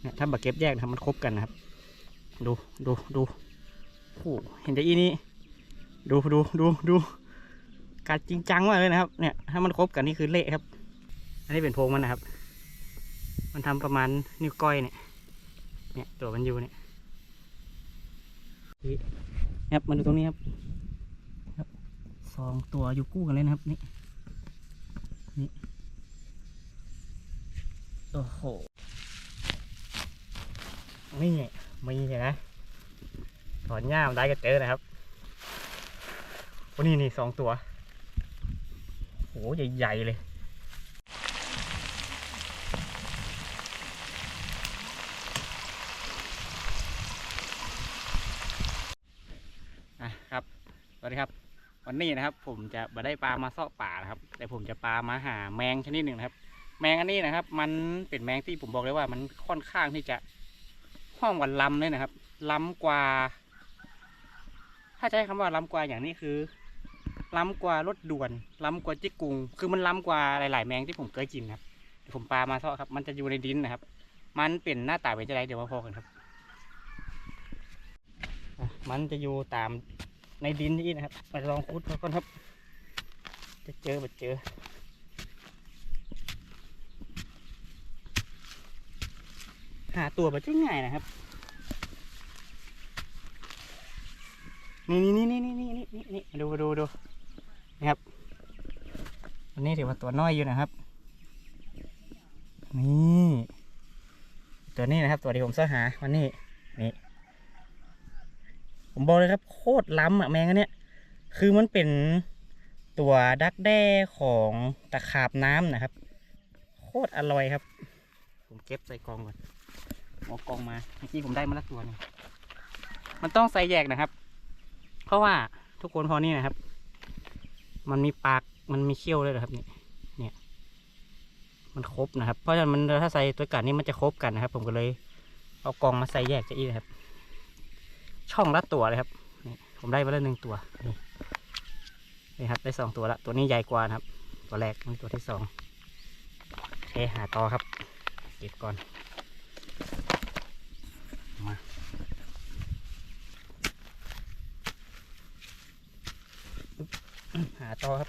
เนี่ยถ้าบักเก็บแยกนะครับมันครบกันนะครับ ดูดูดูโอ้เห็นแต่อีนี้ดูดูดูดูกัดจริงจังมากเลยนะครับ เนี่ยถ้ามันครบกันนี่คือเละครับ อันนี้เป็นโพรงมันนะครับ มันทำประมาณนิ้วก้อยเนี่ย เนี่ยตัวมันอยู่เนี่ยนี่ครับมาดูตรงนี้ครับครับสองตัวอยู่กู้กันเลยนะครับนี่นี่โอ้โห นี่มีเห็นไหมถอนหญ้ามันได้ก็เจอนะครับโอ้นี่นี่สองตัวโหใหญ่ๆเลยอะครับสวัสดีครับ วันนี้นะครับ ผมจะมาได้ปลามาเสาะป่านะครับ แต่ผมจะปลามาหาแมงชนิดหนึ่งนะครับ แมงอันนี้นะครับ มันเป็นแมงที่ผมบอกเลยว่ามันค่อนข้างที่จะ ห้องวันล้ำเลยนะครับ ล้ำกว่า ถ้าใช้คำว่าล้ำกว่าอย่างนี้คือ ล้ำกว่ารถด่วน ล้ำกว่าจิกกุง คือมันล้ำกว่าหลาย ๆ แมงที่ผมเคยกินครับเดี๋ยวผมปลามาเสาะครับ มันจะอยู่ในดินนะครับ มันเป็นหน้าตาเป็นจะไรเดี๋ยวมาพอกันครับ มันจะอยู่ตามในดินนี่นะครับมาลองคุดก่อนครับ จะเจอแบบเจอ หาตัวแบบง่ายนะครับ นี่นี่นี่นี่นี่นี่นี่นี่ดูดูดูนี่ครับอันนี้ถือว่าตัวน้อยอยู่นะครับ นี่ตัวนี้นะครับ ตัวที่ผมเสาะหาวันนี้นี่ผมบอกเลยครับ โคตรล้ำอะแมงอันเนี้ยคือมันเป็นตัวดักแด้ของตะขาบน้ำนะครับ โคตรอร่อยครับ ผมเก็บใส่กล่องก่อน เอากล่องมาเมื่อกี้ผมได้มาละตัวหนึงมันต้องใส่แยกนะครับ เพราะว่าทุกคนพอนี่นะครับ มันมีปากมันมีเขี้ยวเลยนะครับนี่เนี่ย มันครบนะครับ เพราะฉะนั้นมันถ้าใส่ตัวกันนี่มันจะครบกันนะครับ ผมก็เลย เอากองมาใส่แยกจะอีกนะครับ ช่องละตัวเลยครับนี่ผมได้มาล้วหนึ่งตัวนี่นี่ครับได้สองตัวละตัวนี้ใหญ่กว่านะครับ ตัวแรกนี่ตัวที่สองโอเคหาต่อครับ เก็บก่อน มาหาต่อครับ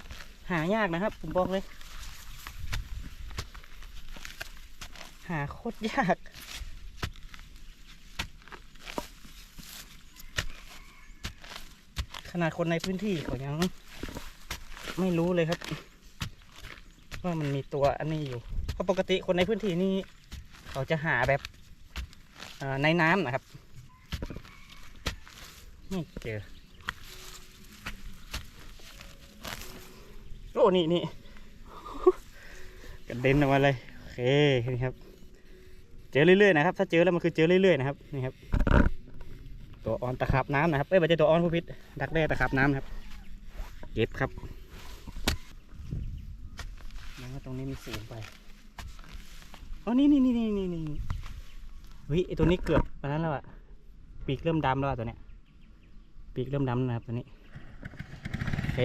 หายากนะครับ ผมบอกเลย หาโคตรยากขนาดคนในพื้นที่เขายังไม่รู้เลยครับ ว่ามันมีตัวอันนี้อยู่เพราะปกติคนในพื้นที่นี่เขาจะหาแบบ ในน้ำนะครับ ไม่เจอ โอ้ นี่นี่กระเด็นออกมาเลย โอเค นี่ครับ เจอเรื่อยๆนะครับ ถ้าเจอแล้วมันคือเจอเรื่อยๆนะครับ นี่ครับ ตัวออนตะขาบน้ำนะครับ เอ้ยไม่ใช่ตัวออนผู้พิษ ดักแด้ตะขาบน้ำครับ เก็บครับแล้วตรงนี้มีสูงไป อ๋อ นี่นี่นี่นี่นี่ ฮ้ยไอตัวนี้เกือบไปนั้นแล้วอะปีกเริ่มดำแล้วอะตัวเนี้ยปีกเริ่มดำนะครับตัวนี้โอเค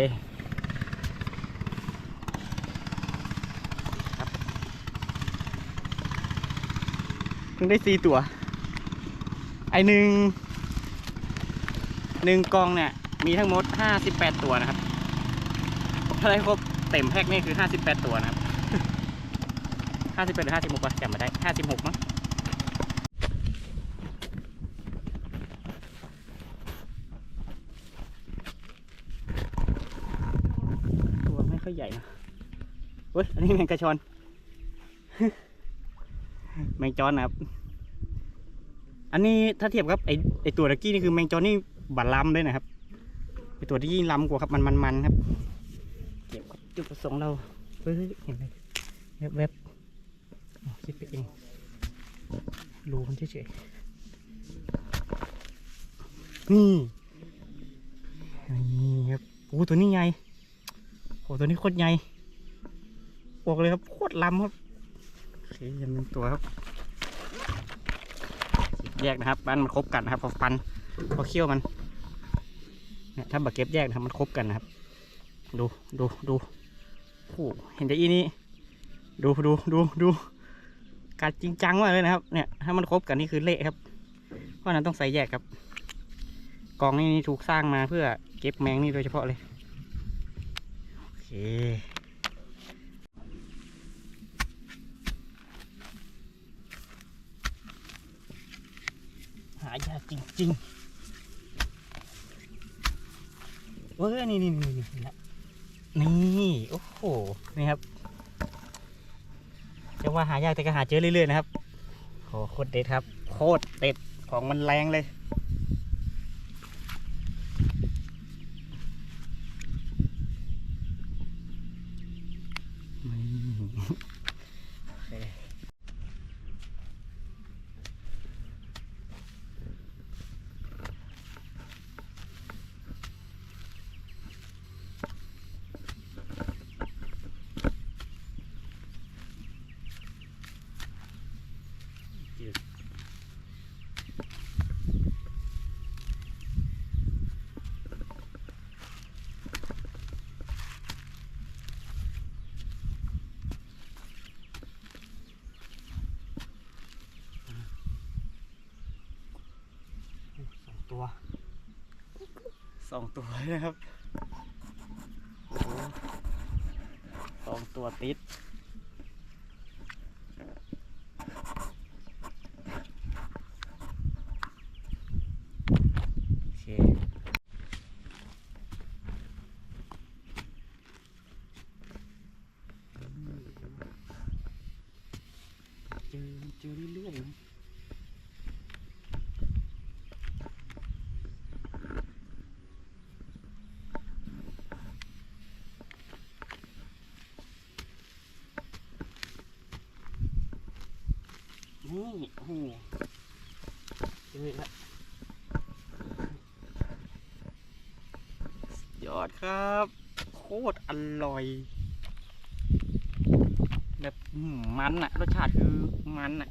รับเพิ่งได้สี่ตัว ไอหนึ่งหนึ่งกองเนี่ยมีทั้งหมดห้าสิบแปดตัวนะครับถ้าได้ครบเต็มแพ็กนี่คือห้าสิบแปดตัวนะครับห้าสิบแปดหรือห้าสิบหกวะจำไม่ได้ห้าสิบหกมั้งตัวไม่ค่อยใหญ่นะเฮ้ย อั นนี้แมงกระชอน แมงจอนนะครับ อันนี้ถ้าเทียบกับไอไอตัวตะกี้นี่คือแมงจอนนี่บัดล้ำเลยนะครับไอตัวที่ยิ่งล้ำกว่าครับมันมันมันครับ เก็บกับจุดประสงค์เราเฮ้ยเห็นไหมแวบแวๆคิดไปเองรูมันเฉยๆนี่นี่ครับโอ้ตัวนี้ใหญ่โอ้ตัวนี้โคตรใหญ่ บอกเลยครับโคตรล้ำครับโอเคยังมีตัวครับแยกนะครับมันมันครบกันนะครับพอฟันพอเคี้ยวมันเนี่ยถ้าบักเก็บแยกนะครับมันครบกันนะครับ ดูดูดูโอ้โหเห็นแต่อีนี้ดูดูดูดูกัดจริงจังมากเลยนะครับ เนี่ยถ้ามันครบกันนี่คือเละครับ เพราะฉะนั้นต้องใส่แยกครับกล่องนี้ถูกสร้างมาเพื่อเก็บแมงนี่โดยเฉพาะเลย โอเคายากจริงๆเว้ยนี่นี่นี่นี่นี่นี่โอ้โหนี่ครับจะว่าหายากแต่ก็หาเจอเรื่อยๆนะครับโหโคตรเด็ดครับ โคตรเด็ดของมันแรงเลย นี่โอเคสอง ตัวสองตัวเลยนะครับโอ้โหสองตัวติดโอเคเจอเจอเรื่อยๆ นี่โอ้โหเจอแล้วยอดครับ โคตรอร่อย แบบมันอะรสชาติคือมันอะ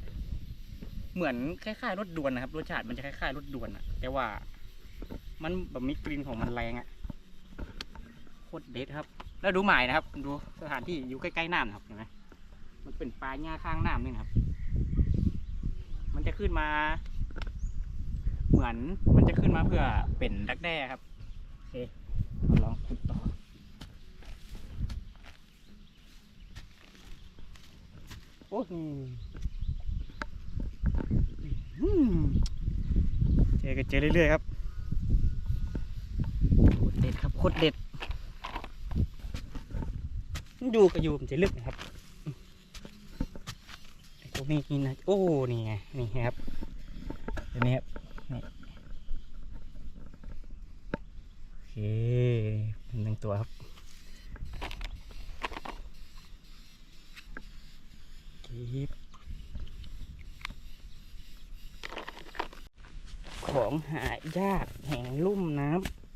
เหมือนคล้ายๆรสด่วนนะครับ รสชาติมันจะคล้ายๆรสด่วนอะแต่ว่า มันแบบมีกลิ่นของมันแรงอะโคตรเด็ดครับ แล้วดูหมายนะครับ ดูสถานที่อยู่ใกล้ๆน้ำนะครับเห็นไหมมันเป็นปลาหญ้าข้างน้ำนี่นะครับ จะขึ้นมา เหมือนมันจะขึ้นมาเพื่อเป็นดักแด้ครับโอเคเราลองขุดต่อโอ้นี่อืมเจอกันเจอเรื่อยๆครับโคตรเด็ดครับโคตรเด็ดอยู่ก็อยู่มันจะลึกนะครับ ไอ้ตัวนี้นี่นะโอ้นี่ไงนี่ครับเดี๋ยวนี้ครับนี่โอเคเป็นหนึ่งตัวครับคลิปของหายากแห่งลุ่มน้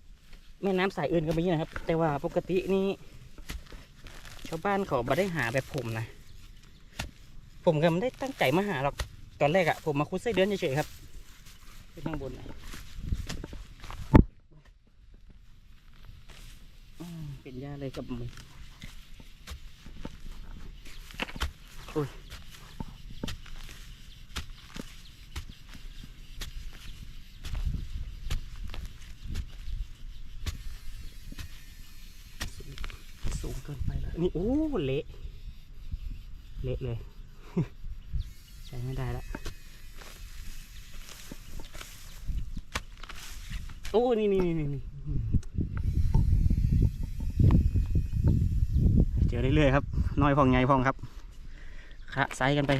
ำแม่น้ำสายอื่นก็มีนะครับ แต่ว่าปกตินี่ชาวบ้านเขาไม่ได้หาแบบผมนะ ผมก็ไม่ได้ตั้งใจมาหาหรอกตอนแรกอะผมมาคุดไส้เดือนเฉยๆครับขึ้นข้างบนเป็นหญ้าเลยกับมือโอ้ยสูงเกินไปแล้วนี่โอ้เละเละเลย ไม่ได้ละโอ้นี่นี่นี่นี่เจอเรื่อยๆครับน้อยพองใหญ่พองครับคะไซส์กันไป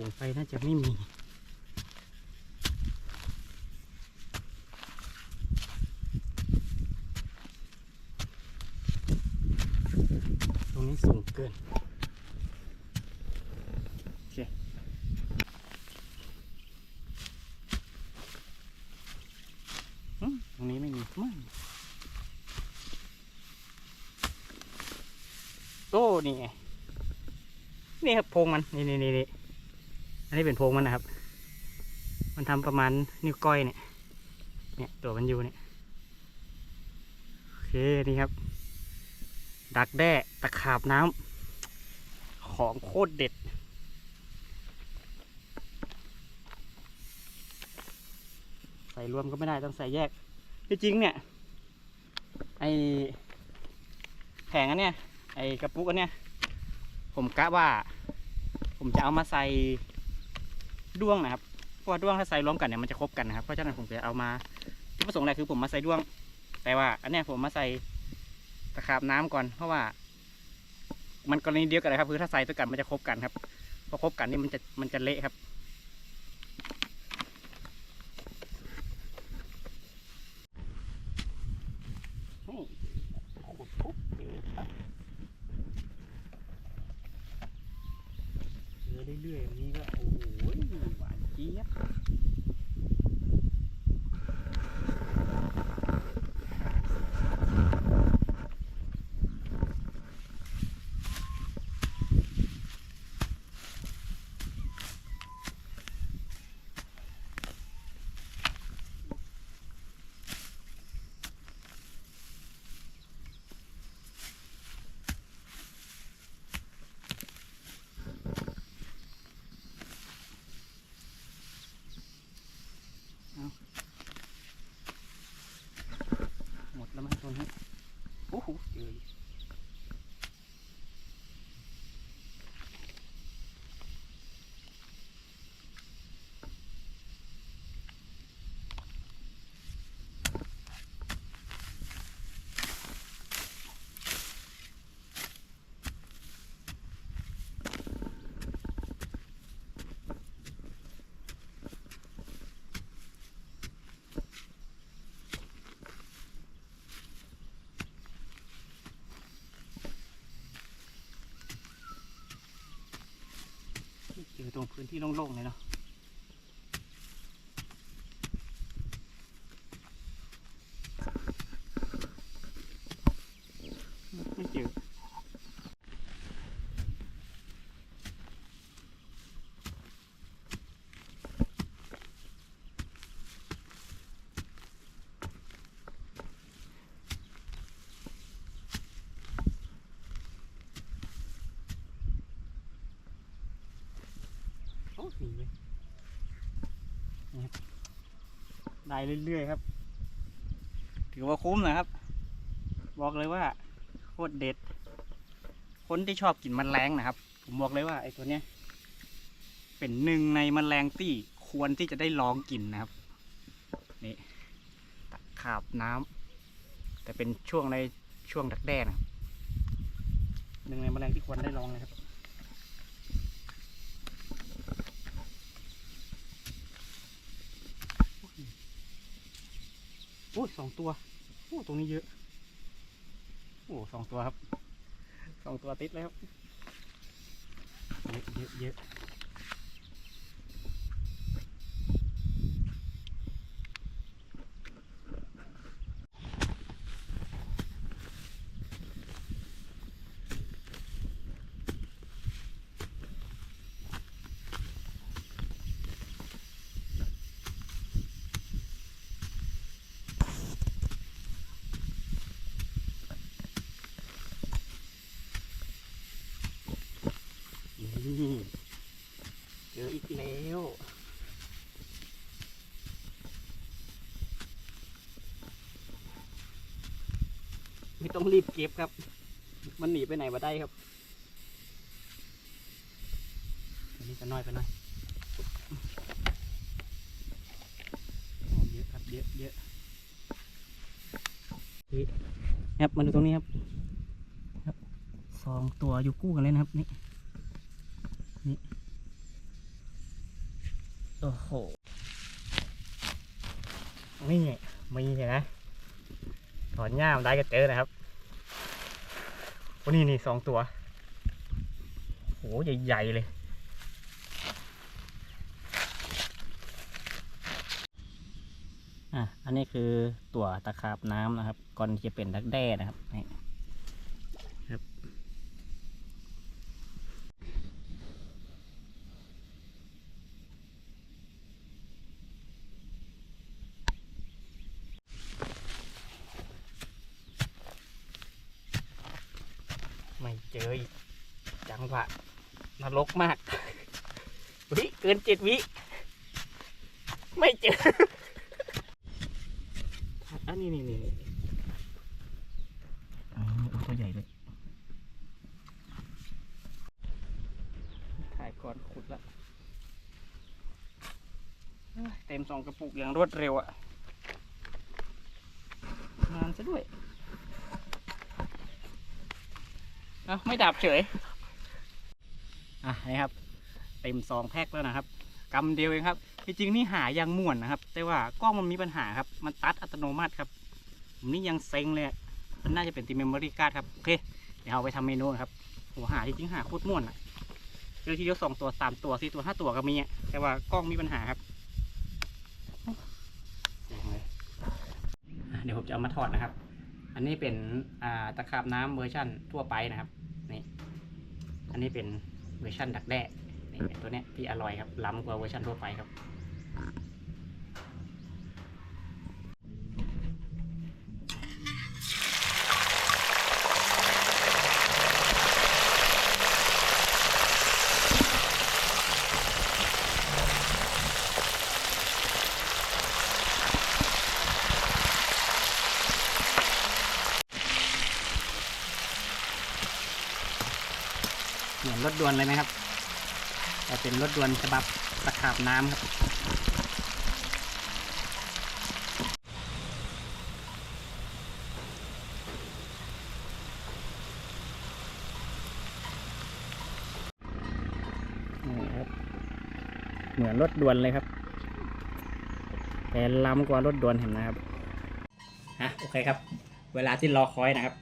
สูงไปน่าจะไม่มีตรงนี้สูงเกินโอเคอืมตรงนี้ไม่มีไมั่งโอ้นี่ไงนี่ครับพงมัน นี่นี่นี่ อันนี้เป็นโพงมันนะครับ มันทำประมาณนิ้วก้อยเนี่ย เนี่ยตัวมันอยู่เนี่ย โอเคนี่ครับ ดักแด้ตะขาบน้ำของโคตรเด็ด ใส่รวมก็ไม่ได้ต้องใส่แยกที่จริงเนี่ย ไอแผงอันเนี้ยไอกระปุกอันเนี้ยผมกะว่า ผมจะเอามาใส่ ด้วงนะครับ เพราะว่าด้วงถ้าใส่รวมกันเนี่ยมันจะครบกันนะครับ เพราะฉะนั้นผมจะเอามาจุดประสงค์แรกคือผมมาใส่ด้วง แต่ว่า อันนี้ผมมาใส่ตะขาบน้ำก่อน เพราะว่า มันกรณีเดียวกันเลยครับ คือถ้าใส่ตัวกันมันจะครบกันครับ พอครบกันนี่มันจะมันจะเละครับ นี่ขุดปุ๊บเจอปั๊บเจอเรื่อยๆแบบนี้ก็โอ้โหหวานเจี๊ยบหมดแล้วมั้งตัวนี้โอ้โหเจออีก อยู่ตรงพื้นที่โล่งๆเลยเนาะไม่เจอ โอ้มีเว้ยนี่ครับ ได้เรื่อยๆครับ ถือว่าคุ้มนะครับ บอกเลยว่าโคตรเด็ด คนที่ชอบกินแมลงนะครับ ผมบอกเลยว่าไอ้ตัวเนี้ย เป็นหนึ่งในแมลงที่ควรที่จะได้ลองกินนะครับนี่ตะขาบน้ำแต่เป็นช่วงในช่วงดักแด้นะครับหนึ่งในแมลงที่ควรได้ลองเลยครับ โอ้ยสองตัวโอ้ตรงนี้เยอะโอ้สองตัวครับสองตัวติดแล้วครับเยอะเยอะเยอะนี่เจออีกแล้ว ไม่ต้องรีบเก็บครับ มันหนีไปไหนมาได้ครับอันนี้ก็น้อยไปหน่อยเยอะครับเยอะเยอะเฮ้ยครับมาดูตรงนี้ครับครับสองตัวอยู่คู่กันเลยนะครับนี่นี่โอ้โหนี่มีเห็นไหม ถอนหญ้ามาได้ก็เจอนะครับโอ้นี่นี่สองตัวโหใหญ่ๆเลย อะ อันนี้คือตัวตะขาบน้ำนะครับ ก่อนที่จะเป็นดักแด้นะครับนี่ครับ ไม่เจออีกจังหวะ นรกมาก วิเกินเจ็ดวิ ไม่เจออันนี้นี่นี่อ๋อตัวใหญ่เลยถ่ายก่อนขุดละเอ้ยเต็มสองกระปุกอย่างรวดเร็วอะนานซะด้วย เอ้าไม่ดับเฉย อะนี่ครับ เต็มซองแพ็คแล้วนะครับกำเดียวเองครับจริงๆนี่หายังม่วนนะครับ แต่ว่ากล้องมันมีปัญหาครับ มันตัดอัตโนมัติครับผมนี่ยังเซ็งเลยมันน่าจะเป็นตีเมมโมรี่การ์ดครับโอเคเดี๋ยวเอาไปทำเมนูนะครับโหหาจริงๆหาโคตรม่วนอะเจอทีเดียวสองตัวสามตัวสี่ตัวห้าตัวก็มีแต่ว่ากล้องมีปัญหาครับเดี๋ยวผมจะเอามาทอดนะครับ อันนี้เป็นตะขาบน้ำเวอร์ชั่นทั่วไปนะครับ นี่ อันนี้เป็น เวอร์ชันดักแด้นี่ตัวเนี้ยที่อร่อยครับล้ำกว่าเวอร์ชันทั่วไปครับ รถด่วนเลยไหมครับแต่เป็นรถด่วนฉบับตะขาบน้ำครับ นี่ครับ เหมือนรถด่วนเลยครับ แต่ล้ำกว่ารถด่วนเห็นนะครับฮะโอเคครับ เวลาที่รอคอยนะครับ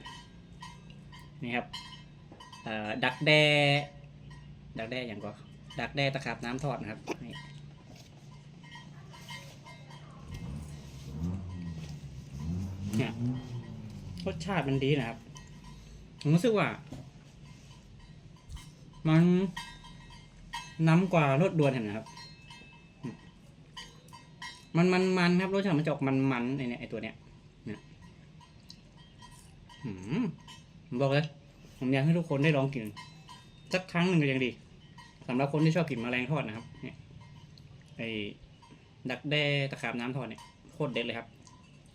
นี่ครับ ดักแด้ดักแด้อย่างก็ดักแด้ตะขาบน้ำทอดนะครับนี่เนี่ยรสชาติมันดีนะครับ ผมรู้สึกว่า มันน้ำกว่ารสด่วนเห็นนะครับ มันมันมันครับรสชาติมันจะออกมันมันไอเนี่ยไอตัวเนี้ยเนี่ยหืมผมบอกเลย ผมอยากให้ทุกคนได้ลองกินสักครั้งหนึ่งก็ยังดีสำหรับคนที่ชอบกินแมลงทอดนะครับ เนี่ยไอ้ดักแด้ตะขาบน้ำทอดเนี่ยโคตรเด็ดเลยครับ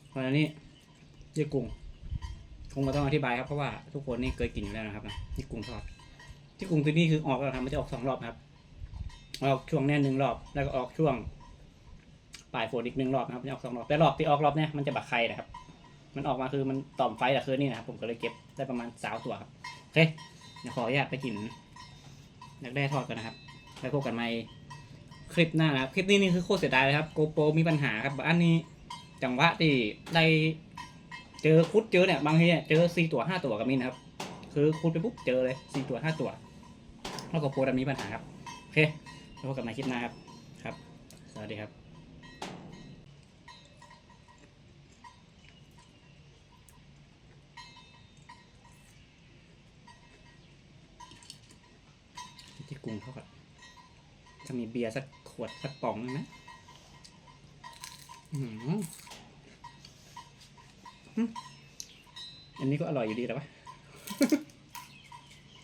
เพราะฉะนั้นนี่ยี่กุ้งคงไม่ต้องอธิบายครับเพราะว่าทุกคนนี่เคยกินอยู่แล้วนะครับนะนี่กุ้งทอดที่กุ้งตัวนี้คือออกแล้วครับมันจะออกสองรอบครับ ออกช่วงแน่นหนึ่งรอบ แล้วก็ออกช่วงปลายฝนอีกหนึ่งรอบนะครับจะออกสองรอบแต่รอบที่ออกรอบเนี่ยมันจะบักไข่นะครับ มันออกมาคือมันต่อมไฟแต่คือนี่นะครับผมก็เลยเก็บได้ประมาณสาวตัวครับโอเคเดี๋ยวขออนุญาตไปกินอยากได้ทอดกันนะครับไปพบกันใหม่คลิปหน้านะครับ คลิปนี้นี่คือโคตรเสียดายเลยครับโกโปรมีปัญหาครับ อันนี้จังหวะที่ได้เจอคุดเจอเนี่ยบางทีเนี่ยเจอสี่ตัวห้าตัวก็มีนะครับ คือคุดไปปุ๊บเจอเลยสี่ตัวห้าตัว แล้วก็โปรมีปัญหาครับ โอเคไปพบกันใหม่คลิปหน้าครับครับ สวัสดีครับ ที่ กรุงทอดจะมีเบียร์สักขวดสักป๋องนะอื้อหืออืมอันนี้ก็อร่อยอยู่ดีแต่ว่า